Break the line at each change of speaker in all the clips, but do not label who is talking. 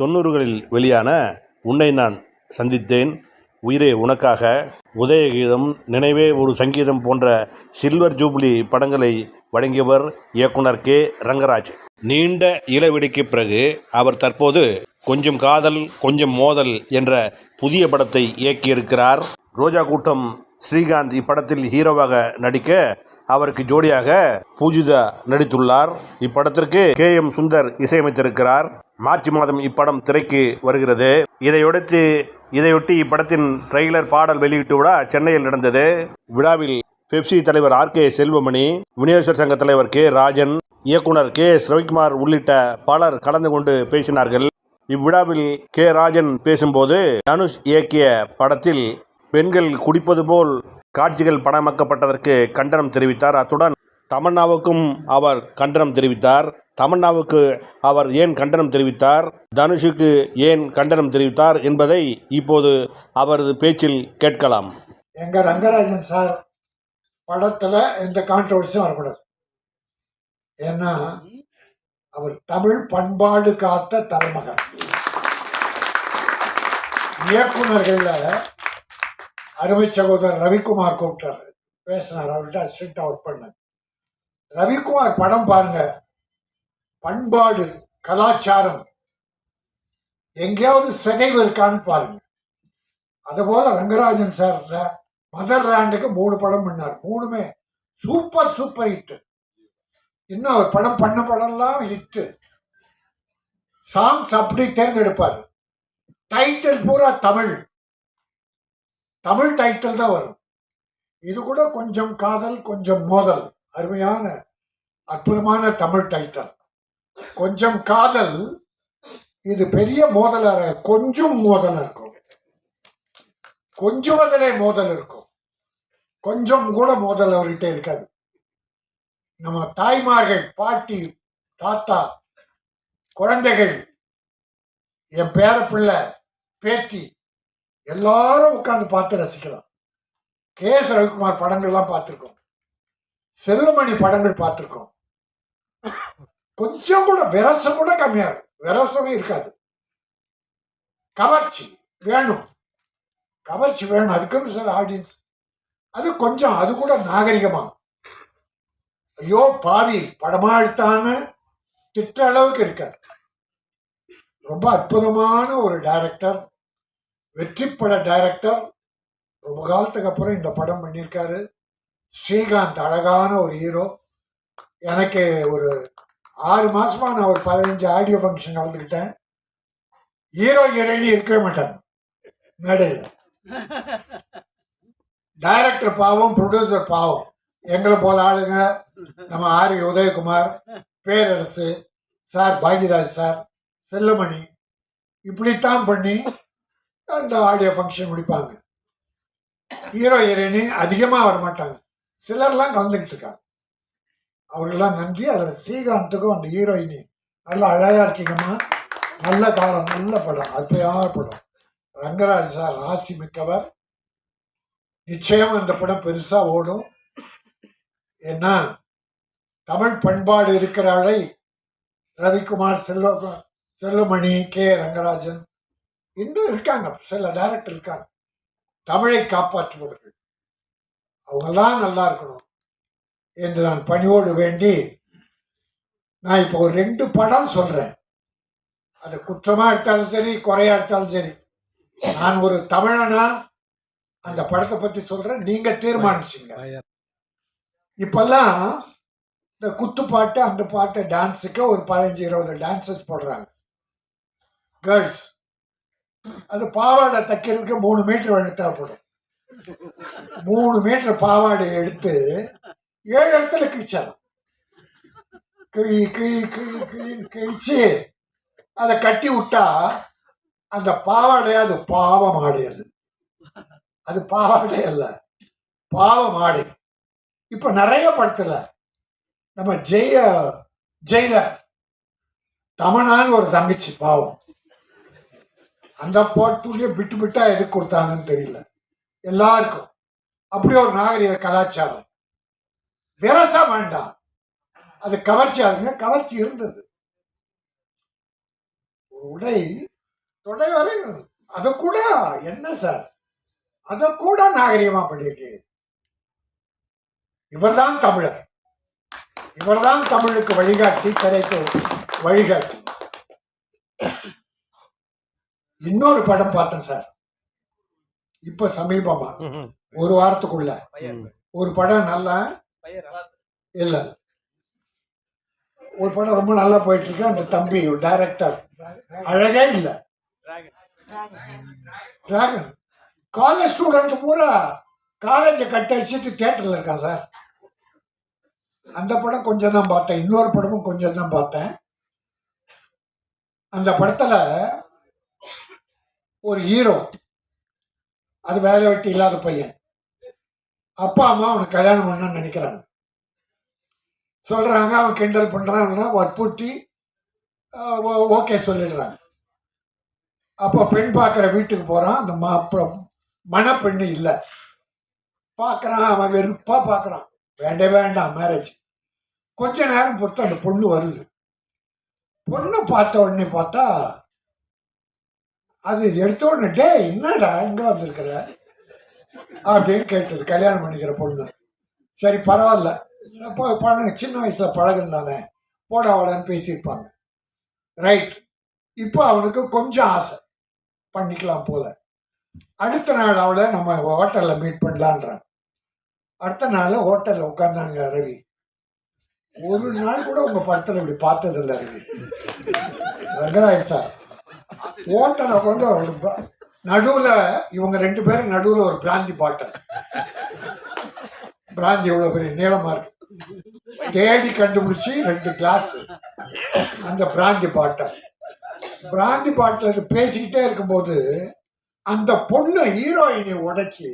தொண்ணூறுகளில் வெளியான உன்னை நான் சந்தித்தேன். உயிரே உனக்காக. உதயகீதம் நினைவே ஒரு சங்கீதம் போன்ற சில்வர் ஜூப்ளி படங்களை வழங்கியவர் இயக்குனர் கே. ரங்கராஜ். நீண்ட இளவெடிக்கு பிறகு அவர் தற்போது கொஞ்சம் காதல் கொஞ்சம் மோதல் என்ற புதிய படத்தை இயக்கியிருக்கிறார். ரோஜா கூட்டம் ஸ்ரீகாந்த் இப்படத்தில் ஹீரோவாக நடிக்க அவருக்கு ஜோடியாக பூஜிதா நடித்துள்ளார். இப்படத்திற்கு கே. எம். சுந்தர் இசையமைத்திருக்கிறார். மார்ச் மாதம் இப்படம் திரைக்கு வருகிறது. இதையொடுத்து இதையொட்டி இப்படத்தின் ட்ரெய்லர் பாடல் வெளியிட்டு விழா சென்னையில் நடந்தது. விழாவில் பெப்சி தலைவர் ஆர் கே செல்வமணி விநியோகர் சங்க தலைவர் கே ராஜன் இயக்குனர் கே எஸ் ரவிக்குமார் உள்ளிட்ட பலர் கலந்து கொண்டு பேசினார்கள். இவ்விழாவில் கே ராஜன் பேசும்போது தனுஷ் இயக்கிய படத்தில் பெண்கள் குடிப்பது போல் காட்சிகள் படமாக்கப்பட்டதற்கு கண்டனம் தெரிவித்தார். அத்துடன் தமன்னாவுக்கும் அவர் கண்டனம் தெரிவித்தார். தமன்னாவுக்கு அவர் ஏன் கண்டனம் தெரிவித்தார்? தனுஷுக்கு ஏன் கண்டனம் தெரிவித்தார் என்பதை இப்போது அவரது பேச்சில் கேட்கலாம்.
எங்க ரங்கராஜன் சார் படத்துல எந்த கான்ட்ரவர்சியும் வரக்கூடாது. ஏன்னா அவர் தமிழ் பண்பாடு காத்த தலைமகன். இயக்குனர்கள்ல அருமை சகோதரர் ரவிக்குமார் கூப்பிட்டாரு. பேசினார் அவர்கிட்ட அசிஸ்டண்டா ஒர்க் பண்ண ரவிக்குமார் படம் பாருங்க. பண்பாடு கலாச்சாரம். எங்கேயாவது சிதைவு இருக்கான்னு பாருங்க. அதுபோல ரங்கராஜன் சார் மதர் லேண்டுக்கு மூணு படம் பண்ணார். மூணுமே சூப்பர் சூப்பர் ஹிட் இன்னும் அவர் படம் பண்ண படம்லாம் ஹிட் சாங்ஸ் அப்படி தேர்ந்தெடுப்பார். டைட்டில் பூரா தமிழ். தமிழ் டைட்டில் தான் வரும். இது கூட கொஞ்சம் காதல் கொஞ்சம் மோதல். அருமையான அற்புதமான தமிழ் டைட்டில் கொஞ்சம் காதல். இது பெரிய மோதலா கொஞ்சம் மோதல் இருக்கும். கொஞ்சுவதிலே மோதல் இருக்கும். கொஞ்சம் கூட மோதல் அவர்கிட்ட இருக்காது. நம்ம தாய்மார்கள் பாட்டி தாத்தா குழந்தைகள் என் பேர பிள்ளை பேத்தி எல்லாரும் உட்காந்து பார்த்து ரசிக்கலாம். கே. எஸ். ரவிக்குமார் படங்கள்லாம் பார்த்துருக்கோம். செல்லுமணி படங்கள் பார்த்துருக்கோம். கொஞ்சம் கூட விரசம் கூட கம்மியா இருக்கு. விரசமே இருக்காது. கவர்ச்சி வேணும். கவர்ச்சி வேணும். அதுக்குன்னு சார் ஆடியன்ஸ் அது கொஞ்சம் அது கூட நாகரிகமாக ஐயோ பாவி படமா எடுத்தான்னு திட்ட அளவுக்கு இருக்காது. ரொம்ப அற்புதமான ஒரு டைரக்டர் வெற்றி பட டைரக்டர் ரொம்ப காலத்துக்கு அப்புறம் இந்த படம் பண்ணியிருக்காரு. ஸ்ரீகாந்த் அழகான ஒரு ஹீரோ எனக்கு ஒரு ஆறு மாசமா நான் ஒரு பதினஞ்சு ஆடியோ ஃபங்க்ஷன் கலந்துக்கிட்டேன் ஹீரோ ஹீரோயினி இருக்கவே மாட்டாங்க. மேடையில். டைரக்டர் பாவம் ப்ரொடியூசர் பாவம். எங்களை போல ஆளுங்க நம்ம R Udayakumar Perarasu sir Bhagyaraj sir Chellamani. இப்படித்தான் பண்ணி அந்த ஆடியோ ஃபங்க்ஷன் முடிப்பாங்க. ஹீரோ ஹீரோயினி அதிகமாக வர மாட்டாங்க சிலர்லாம் கலந்துக்கிட்டு இருக்காங்க. அவர்களெல்லாம் நன்றி. அதில் ஸ்ரீகாந்துக்கும் அந்த ஹீரோயினி நல்லா அழகாக இருக்கீங்கம்மா. நல்ல காலம் நல்ல படம் அற்புதமான படம். ரங்கராஜ் சார் ராசி மிக்கவர். நிச்சயம் அந்த படம் பெருசாக ஓடும். ஏன்னா தமிழ் பண்பாடு இருக்கிற ஆளை ரவிக்குமார் செல்வ செல்வமணி கே. ரங்கராஜன் இன்னும் இருக்காங்க. சில டைரக்டர் இருக்காங்க. தமிழை காப்பாற்றுபவர்கள். அவங்கெல்லாம் நல்லா இருக்கணும். என்று நான் பணிவோடு வேண்டி நான் இப்போ ஒரு ரெண்டு படம் சொல்றேன். அது குற்றமா எடுத்தாலும் சரி குறையா எடுத்தாலும் சரி. நான் ஒரு தமிழனா அந்த படத்தை பத்தி சொல்றேன். நீங்க தீர்மானிச்சுங்க. இப்பெல்லாம் இந்த குத்து பாட்டு அந்த பாட்டு டான்ஸுக்கு ஒரு பதினஞ்சு இருபது டான்சஸ் போடுறாங்க. கேர்ள்ஸ். அது பாவாடை தைக்கிறதுக்கு மூணு மீட்டர் வேணும் தேவைப்படும் மூணு மீட்டர் பாவாடை எடுத்து ஏழு இடத்துல கிழிச்சாலும் கிழி கிழி கிழி கிழின்னு கிழிச்சு அதை கட்டி விட்டா அந்த பாவாடை அது பாவம் ஆடை அது அது பாவாடை அல்ல பாவம் ஆடை இப்ப நிறைய படத்துல நம்ம ஜெய ஜெயில தமனான்னு ஒரு தங்கச்சி பாவம் அந்த போட்டுலயே விட்டு விட்டா எதுக்கு கொடுத்தாங்கன்னு தெரியல எல்லாருக்கும் அப்படி ஒரு நாகரிக கலாச்சாரம் விரசம் வேண்டாம் அது கவர்ச்சியா இருங்க கவர்ச்சி இருந்தது. உடை தொடை வரை அதை கூட என்ன சார்? அதை கூட நாகரிகமா பண்ணியிருக்கீங்க இவர்தான் தமிழர். இவர்தான் தமிழுக்கு வழிகாட்டி திரைக்கு வழிகாட்டி. இன்னொரு படம் பார்த்தேன் சார். இப்ப சமீபமா. ஒரு வாரத்துக்குள்ள. ஒரு படம் நல்லா இல்ல. ஒரு படம் ரொம்ப நல்லா போயிட்டு இருக்கு அந்த தம்பி டைரக்டர் அழகே இல்ல. டிராகன் காலேஜ் ஸ்டூடெண்ட் பூரா காலேஜை கட்டடிச்சிட்டு தியேட்டர்ல இருக்கான் சார் அந்த படம் கொஞ்சம் தான் பார்த்தேன். இன்னொரு படமும் கொஞ்சம் தான் பார்த்தேன். அந்த படத்துல ஒரு ஹீரோ அது வேலை வெட்டி இல்லாத பையன். அப்பா அம்மா அவனுக்கு கல்யாணம் பண்ணணும்னு நினைக்கிறாங்க. சொல்றாங்க அவன் கிண்டல் பண்றான்னா வற்புறுத்தி ஓகே சொல்லிடுறாங்க. அப்போ பெண் பார்க்குற வீட்டுக்கு போறான். அந்த மா அப்புறம் மணப்பெண்ணு இல்லை. பார்க்குறான் அவன் வெறுப்பா பார்க்குறான். வேண்டே வேண்டாம் மேரேஜ் கொஞ்ச நேரம் பொறுத்து அந்த பொண்ணு வருது. பொண்ணு பார்த்த உடனே பார்த்தா அது எடுத்த உடனே டே என்னடா இங்க வந்திருக்கிற? அப்படின்னு கேட்டது கல்யாணம் பண்ணிக்கிற பொண்ணு. சரி பரவாயில்ல. அப்போ பழக சின்ன வயசில் பழகுந்தானே தானே போடா வாடான்னு பேசியிருப்பாங்க. ரைட் இப்போ அவனுக்கு கொஞ்சம் ஆசை. பண்ணிக்கலாம் போல. அடுத்த நாள் அவளை நம்ம ஹோட்டலில் மீட் பண்ணலான்றான். அடுத்த நாள் ஹோட்டலில் உட்காந்தாங்க ரவி. ஒரு நாள் கூட உங்க படத்தில் இப்படி பார்த்ததில்லை ரவி. ரங்கராஜ் சார். ஹோட்டலை வந்து நடுவுல இவங்க ரெண்டு பேரும் நடுவுல ஒரு பிராந்தி பாட்டில். பிராந்தி எவ்வளவு பெரிய நீளமா இருக்கு. தேடி கண்டுபிடிச்சி ரெண்டு கிளாஸ் அந்த பிராந்தி பாட்டில். பிராந்தி பாட்டில் பேசிக்கிட்டே இருக்கும்போது அந்த பொண்ணு ஹீரோயினை உடைச்சி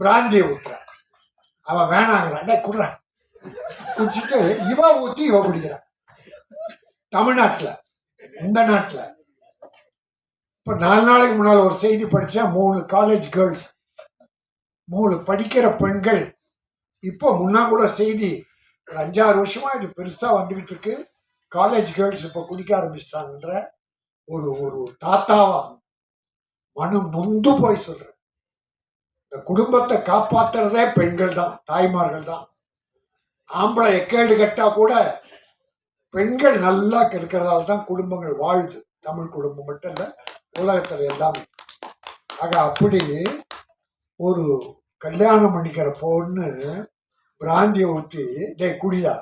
பிராந்தியை விட்டுறான் அவன் வேணாங்கிறான் டே குடுறான் குடிச்சிட்டு இவ ஊத்தி இவ குடிக்கிறான் தமிழ்நாட்டுல இந்த நாட்டுல. இப்போ நாலு நாளைக்கு முன்னால் ஒரு செய்தி படித்தேன் மூணு காலேஜ் கேர்ள்ஸ் மூணு படிக்கிற பெண்கள். இப்போ முன்னா கூட செய்தி ஒரு அஞ்சாறு வருஷமாக இது பெருசாக வந்துக்கிட்டு இருக்கு. காலேஜ் கேர்ள்ஸ் இப்போ குடிக்க ஆரம்பிச்சிட்டாங்கன்ற ஒரு ஒரு தாத்தாவா மனம் நொந்து போய் சொல்கிறேன் இந்த குடும்பத்தை காப்பாத்துறதே பெண்கள் தான் தாய்மார்கள் தான். ஆம்பளை எக்கேடு கட்டா கூட பெண்கள் நல்லா இருக்கிறதால தான் குடும்பங்கள் வாழுது. தமிழ் குடும்பம் மட்டும் இல்லை உலகத்துல எல்லாமே. ஆக அப்படி ஒரு கல்யாணம் பண்ணிக்கிற பொண்ணு பிராந்தியை ஊற்றி டே குடிடா.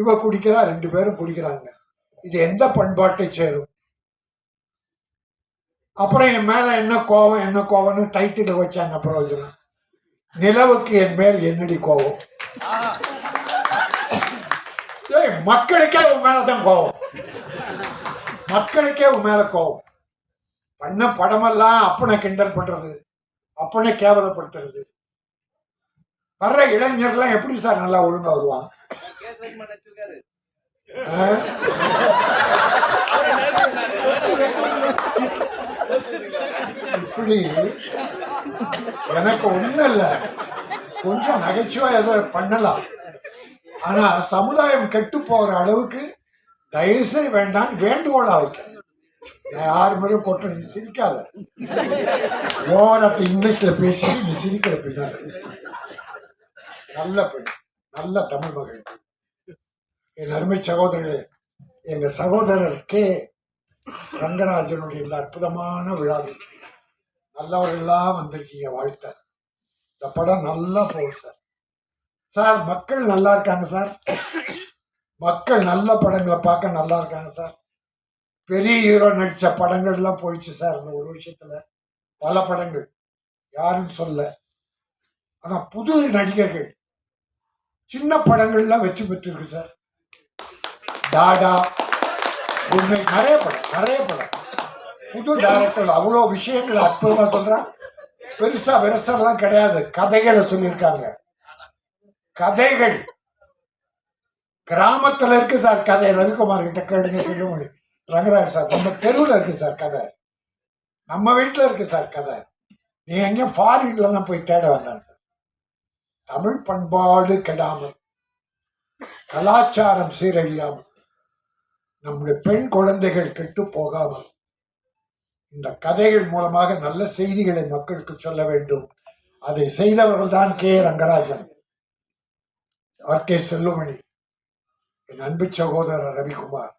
இவ குடிக்கிறா ரெண்டு பேரும் குடிக்கிறாங்க. இது எந்த பண்பாட்டை சேரும்? அப்புறம் என் மேல என்ன கோவம் என்ன கோவம்னு டைட்டில் வச்சா என்ன பிரயோஜனம்? நிலவுக்கு என் மேல் என்னடி கோவம்? மக்களுக்கே உன் மேலதான் கோவம். மக்களுக்கே உன் மேல கோவம். பண்ண படமெல்லாம் அப்பனை கிண்டல் பண்றது அப்பனை கேவலப்படுத்துறது. வர்ற இளைஞர்லாம் எப்படி சார் நல்லா ஒழுங்கா வருவான் இப்படி எனக்கு ஒண்ணும் இல்ல. கொஞ்சம் நகைச்சுவா ஏதோ பண்ணலாம். ஆனா சமுதாயம் கெட்டு போற அளவுக்கு தயவுசெய்து வேண்டாம் வேண்டுகோளா வைக்க. நான் யார் முறையும் கொட்டும் நீ சிரிக்காத. ஓரத்தை இங்கிலீஷ்ல பேசி நீ சிரிக்கிற பின்னாடி நல்ல பெண் நல்ல தமிழ் மகள். என் அருமை சகோதரர்களே எங்க சகோதரர் கே. ரங்கராஜனுடைய இந்த அற்புதமான விழாவில் நல்லவர்கள்லாம் வந்திருக்கீங்க வாழ்த்த. இந்த படம் நல்லா போகும் சார். சார் மக்கள் நல்லா இருக்காங்க சார். மக்கள் நல்ல படங்களை பார்க்க நல்லா இருக்காங்க சார். பெரிய ஹீரோ நடித்த படங்கள்லாம் போயிடுச்சு சார் இந்த ஒரு விஷயத்தில் பல படங்கள். யாருன்னு சொல்ல ஆனால் புது நடிகர்கள். சின்ன படங்கள்லாம் வெற்றி பெற்றிருக்கு சார். டாடா உண்மை நிறைய படம் நிறைய படம். புது டைரக்டர் அவ்வளோ விஷயங்கள் அற்புதமாக சொல்கிறான் பெருசா விரசம்லாம் கிடையாது. கதைகளை சொல்லியிருக்காங்க. கதைகள். கிராமத்துல இருக்கு சார் கதை. ரவிக்குமார் கிட்ட கேளுங்க சொல்லுங்க. ரங்கராஜ் சார் நம்ம தெருவில் இருக்கு சார் கதை. நம்ம வீட்டில் இருக்கு சார் கதை. நீ எங்க ஃபாரின்ல தான் போய் தேட வேண்டாம் சார். தமிழ் பண்பாடு கெடாமல் கலாச்சாரம் சீரழியாமல் நம்முடைய பெண் குழந்தைகள் கெட்டு போகாமல் இந்த கதைகள் மூலமாக நல்ல செய்திகளை மக்களுக்கு சொல்ல வேண்டும். அதை செய்தவர்கள் தான் K. Rangarajan. R. K. Chellumani. என் அன்பு சகோதரர் ரவிக்குமார்.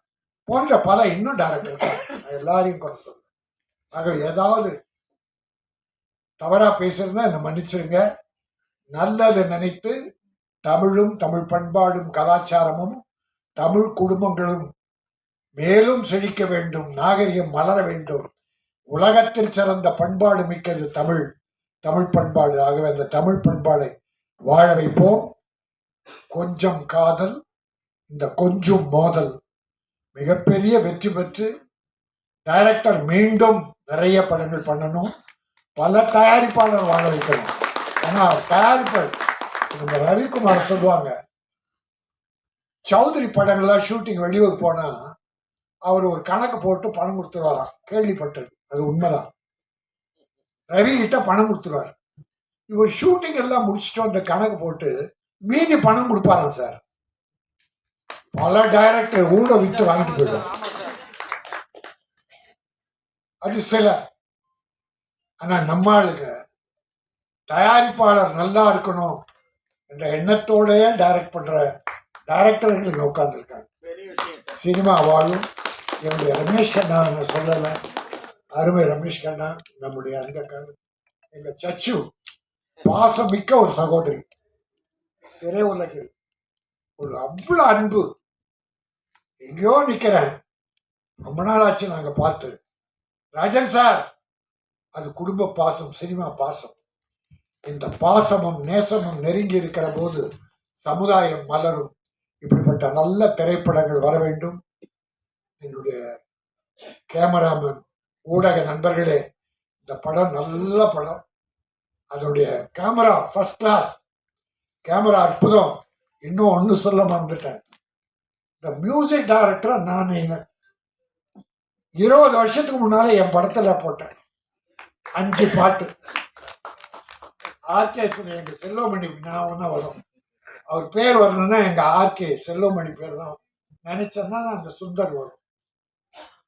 போன்ற பல இன்னும் டேரக்டர் எல்லாரையும் குறை சொல்றேன். ஆக ஏதாவது தவறா பேசுறதா என்ன மன்னிச்சிருங்க. நல்லது நினைத்து தமிழும் தமிழ் பண்பாடும் கலாச்சாரமும் தமிழ் குடும்பங்களும் மேலும் செழிக்க வேண்டும். நாகரிகம் மலர வேண்டும். உலகத்தில் சிறந்த பண்பாடு மிக்கது தமிழ். தமிழ் பண்பாடு. ஆகவே அந்த தமிழ் பண்பாடை வாழ வைப்போம். கொஞ்சம் காதல் இந்த கொஞ்சம் மோதல் மிகப்பெரிய வெற்றி பெற்று டைரக்டர் மீண்டும் நிறைய படங்கள் பண்ணணும். பல தயாரிப்பாளர் வாழ வைக்கணும். ஆனால் தயாரிப்பாளர் நம்ம ரவிக்குமார் சொல்லுவாங்க. சௌத்ரி படங்கள்லாம் ஷூட்டிங் வெளியூர் போனா அவர் ஒரு கணக்கு போட்டு பணம் கொடுத்துருவாராம். கேள்விப்பட்டது. அது உண்மைதான். ரவி கிட்ட பணம் கொடுத்துருவார். இவர் ஷூட்டிங் எல்லாம் முடிச்சுட்டு அந்த கணக்கு போட்டு மீதி பணம் கொடுப்பாராம் சார். பல டைரக்டர் ஊட விட்டு வாங்கிட்டு போயிடுவார் அது சில. ஆனா நம்ம ஆளுங்க தயாரிப்பாளர் நல்லா இருக்கணும் என்ற எண்ணத்தோடயே டைரக்ட் பண்ற டைரக்டர்கள் இங்க உட்கார்ந்துருக்காங்க. சினிமா வாழும் என்னுடைய ரமேஷ் கண்ணா நான் சொல்லலை. அருமை ரமேஷ் கண்ணா நம்முடைய அந்த கண்ணு எங்க சச்சு பாசம் மிக்க ஒரு சகோதரி. திரையுலகில் ஒரு அவ்வளவு அன்பு எங்கேயோ நிக்கிறேன். ரொம்ப நாள் ஆச்சு நாங்க பார்த்து. ராஜன் சார் அது குடும்ப பாசம் சினிமா பாசம். இந்த பாசமும் நேசமும் நெருங்கி இருக்கிற போது சமுதாயம் மலரும். இப்படிப்பட்ட நல்ல திரைப்படங்கள் வர வேண்டும். என்னுடைய கேமராமேன் ஊடக நண்பர்களே இந்த படம் நல்ல படம். அதனுடைய கேமரா ஃபர்ஸ்ட் கிளாஸ் கேமரா அற்புதம். இன்னும் ஒன்று சொல்ல மறந்துட்டேன். இந்த மியூசிக் டைரக்டரை நான் என்ன- இருபது வருஷத்துக்கு முன்னால் என் படத்தில் போட்டேன். அஞ்சு பாட்டு. ஆர்கே எங்க செல்லோமணி ஞாபகம் தான் வரும். அவர் பேர் வரணும்னா எங்க ஆர்கே செல்வமணி பேர் தான் நினைச்சேன்னா அந்த சுந்தர் வரும்.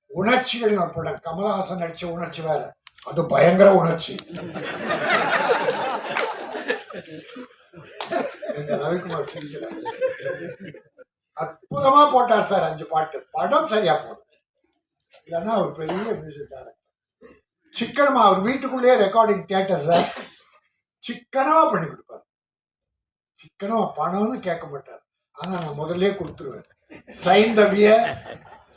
உணர்ச்சிகள் நான் படம் கமலஹாசன் நடிச்ச உணர்ச்சி வேற. அது பயங்கர உணர்ச்சி. எங்க ரவிக்குமார் சிரிக்கிறார். அற்புதமா போட்டார் சார் அஞ்சு பாட்டு. படம் சரியா போதும் இல்லைன்னா ஒரு பெரிய மியூசிக் டைரக்டர் சிக்கனமா அவர் வீட்டுக்குள்ளேயே ரெக்கார்டிங் தியேட்டர் சார். சிக்கனமா பண்ணி கொடுப்பார். சிக்கனமா பணம்னு கேட்க மாட்டார். ஆனா நான் முதல்ல கொடுத்துருவேன். சைந்தவிய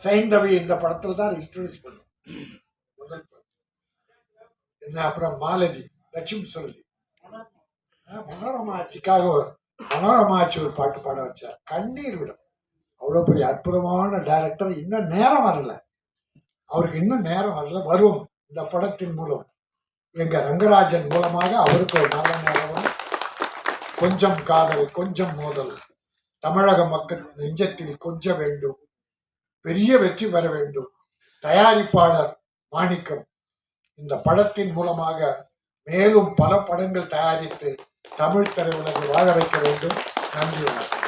சைந்தவி இந்த படத்துல தான் இன்ட்ரடியூஸ் பண்ணுவேன் முதல் படம். என்ன அப்புறம் மாலதி லட்சுமி சொல்லி மனோரமா ஆட்சிக்காக மனோரமாச்சு ஒரு பாட்டு பாட வச்சார். கண்ணீர் விடும். அவ்வளோ பெரிய அற்புதமான டைரக்டர் இன்னும் நேரம் வரல. அவருக்கு இன்னும் நேரம் வரல. வரும் இந்த படத்தின் மூலம். எங்க ரங்கராஜன் மூலமாக அவருக்கு ஒரு நல்ல நேரம் கொஞ்சம் காதல் கொஞ்சம் மோதல். தமிழக மக்கள் நெஞ்சத்தில் கொஞ்ச வேண்டும். பெரிய வெற்றி பெற வேண்டும். தயாரிப்பாளர் மாணிக்கம். இந்த படத்தின் மூலமாக மேலும் பல படங்கள் தயாரித்து தமிழ் திரையுலகை வாழ வைக்க வேண்டும். நன்றி வணக்கம்.